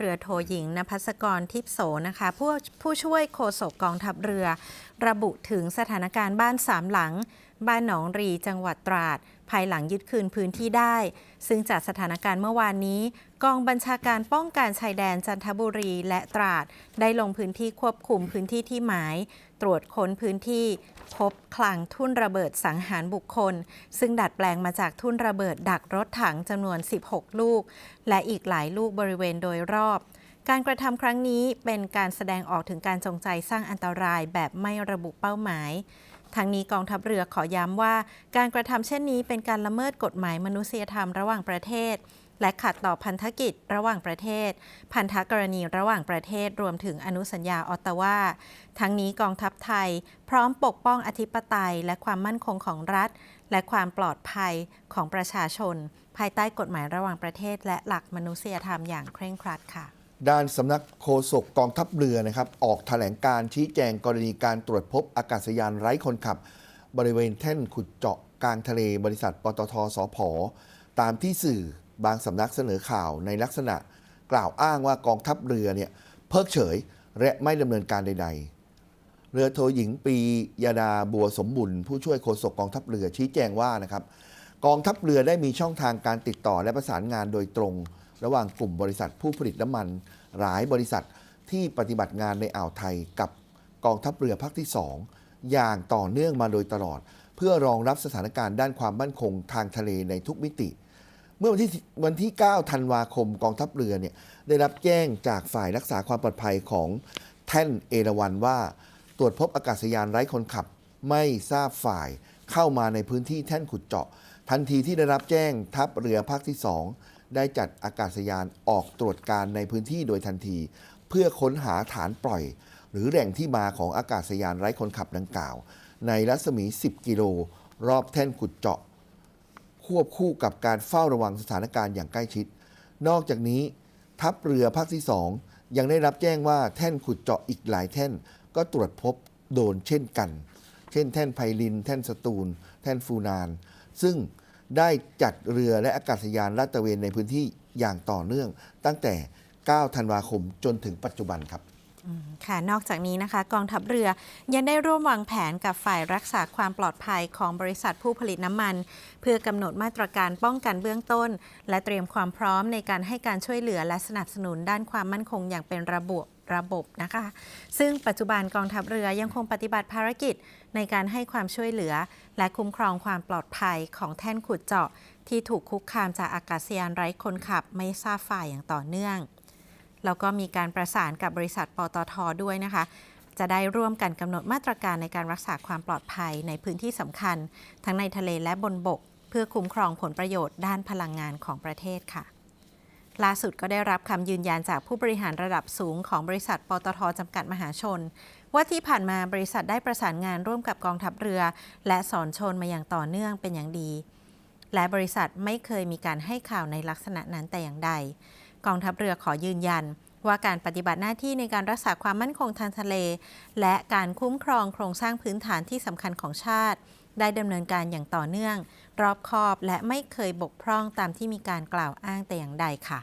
เรือโทหญิงนภัสกรทิพโสนะคะผู้ผู้ช่วยโฆษกกองทัพเรือ ระบุถึงสถานการณ์บ้านสามหลัง บ้านหนองรีจังหวัดตราด ภายหลังยึดคืนพื้นที่ได้ ซึ่งจากสถานการณ์เมื่อวานนี้ กองบัญชาการป้องกันชายแดนจันทบุรีและตราด ได้ลงพื้นที่ควบคุมพื้นที่ที่หมาย ตรวจค้นพื้นที่ พบคลังทุ่นระเบิดสังหารบุคคล ซึ่งดัดแปลงมาจากทุ่นระเบิดดักรถถังจำนวน 16 ลูก และอีกหลายลูกบริเวณโดยรอบ การกระทำครั้งนี้เป็นการแสดงออกถึงการจงใจสร้างอันตรายแบบไม่ระบุเป้าหมาย ทางนี้กองทัพเรือขอย้ำว่า การกระทำเช่นนี้เป็นการละเมิดกฎหมายมนุษยธรรมระหว่างประเทศ และขัดต่อพันธกิจระหว่างประเทศ พันธกรณีระหว่างประเทศรวมถึงอนุสัญญาออตตาวาทั้งนี้กองทัพไทย พร้อมปกป้องอธิปไตย และความมั่นคงของรัฐ และความปลอดภัยของประชาชน ภายใต้กฎหมายระหว่างประเทศ และหลักมนุษยธรรมอย่างเคร่งครัดค่ะ ด้านสำนักโฆษกกองทัพเรือนะครับ ออกแถลงการชี้แจงกรณีการตรวจพบอากาศยานไร้คนขับ บริเวณแท่นขุดเจาะกลางทะเลบริษัทปตทสพตามที่สื่อบางสำนักเสนอข่าวในลักษณะ กล่าวอ้างว่ากองทัพเรือเนี่ยเพิกเฉยและไม่ดำเนินการใด ๆ เรือโทหญิงปียาดาบัวสมบุญผู้ช่วยโฆษกกองทัพเรือชี้แจงว่านะครับกองทัพเรือได้มีช่องทางการติดต่อและประสานงานโดยตรง ระหว่างกลุ่มบริษัทผู้ผลิตน้ำมัน หลายบริษัทที่ปฏิบัติงานในอ่าวไทยกับกองทัพเรือภาคที่ 2 อย่างต่อเนื่องมาโดยตลอด เพื่อรองรับสถานการณ์ด้านความมั่นคงทางทะเลในทุกมิติ เมื่อวันที่วันที่ 9 ธันวาคมกองทัพเรือเนี่ยได้รับแจ้งจากฝ่ายรักษาความปลอดภัยของแท่นเอราวันว่า ตรวจพบอากาศยานไร้คนขับ ไม่ทราบฝ่ายเข้ามาในพื้นที่แท่นขุดเจาะ ทันทีที่ได้รับแจ้งทัพเรือภาคที่ 2 ได้จัดอากาศยานออกตรวจการในพื้นที่โดยทันที เพื่อค้นหาฐานปล่อย หรือแหล่งที่มาของอากาศยานไร้คนขับดังกล่าว ในรัศมี 10 กิโล รอบแท่นขุดเจาะ ควบคู่กับการเฝ้าระวังสถานการณ์อย่างใกล้ชิด นอกจากนี้ ทัพเรือภาคที่ 2 ยังได้รับแจ้งว่าแท่นขุดเจาะอีกหลายแท่น ก็ตรวจพบโดนเช่นกัน เช่น แท่นไพลิน แท่นสตูล แท่นฟูนาน ซึ่ง ได้จัดเรือและอากาศยานลาดตระเวนในพื้นที่อย่างต่อเนื่อง ตั้งแต่ 9 ธันวาคมจนถึงปัจจุบันครับค่ะนอกจากนี้นะคะ กองทัพเรือยังได้ร่วมวางแผนกับฝ่ายรักษาความปลอดภัยของบริษัทผู้ผลิตน้ำมัน เพื่อกำหนดมาตรการป้องกันเบื้องต้น และเตรียมความพร้อมในการให้การช่วยเหลือและสนับสนุนด้านความมั่นคงอย่างเป็นระบบ ระบบนะคะ ซึ่งปัจจุบันกองทัพเรือยังคงปฏิบัติภารกิจในการให้ความช่วยเหลือ และคุ้มครองความปลอดภัยของแท่นขุดเจาะ ที่ถูกคุกคามจากอากาศยานไร้คนขับไม่ทราบฝ่ายอย่างต่อเนื่อง แล้วก็มีการประสานกับบริษัทปตทด้วยนะคะจะได้ร่วมกันกำหนดมาตรการในการรักษาความปลอดภัยในพื้นที่สำคัญ ทั้งในทะเลและบนบก เพื่อคุ้มครองผลประโยชน์ด้านพลังงานของประเทศค่ะ ล่าสุดก็ได้รับคำยืนยันจากผู้บริหารระดับสูงของบริษัทปตทจำกัดมหาชน ว่าที่ผ่านมาบริษัทได้ประสานงานร่วมกับกองทัพเรือ และสอนชนมาอย่างต่อเนื่องเป็นอย่างดี และบริษัทไม่เคยมีการให้ข่าวในลักษณะนั้นแต่อย่างใด กองทัพเรือขอยืนยัน ว่าการปฏิบัติหน้าที่ในการรักษาความมั่นคงทางทะเล และการคุ้มครองโครงสร้างพื้นฐานที่สำคัญของชาติ ได้ดำเนินการอย่างต่อเนื่อง รอบคอบและไม่เคยบกพร่องตามที่มีการกล่าวอ้างแต่อย่างใดค่ะ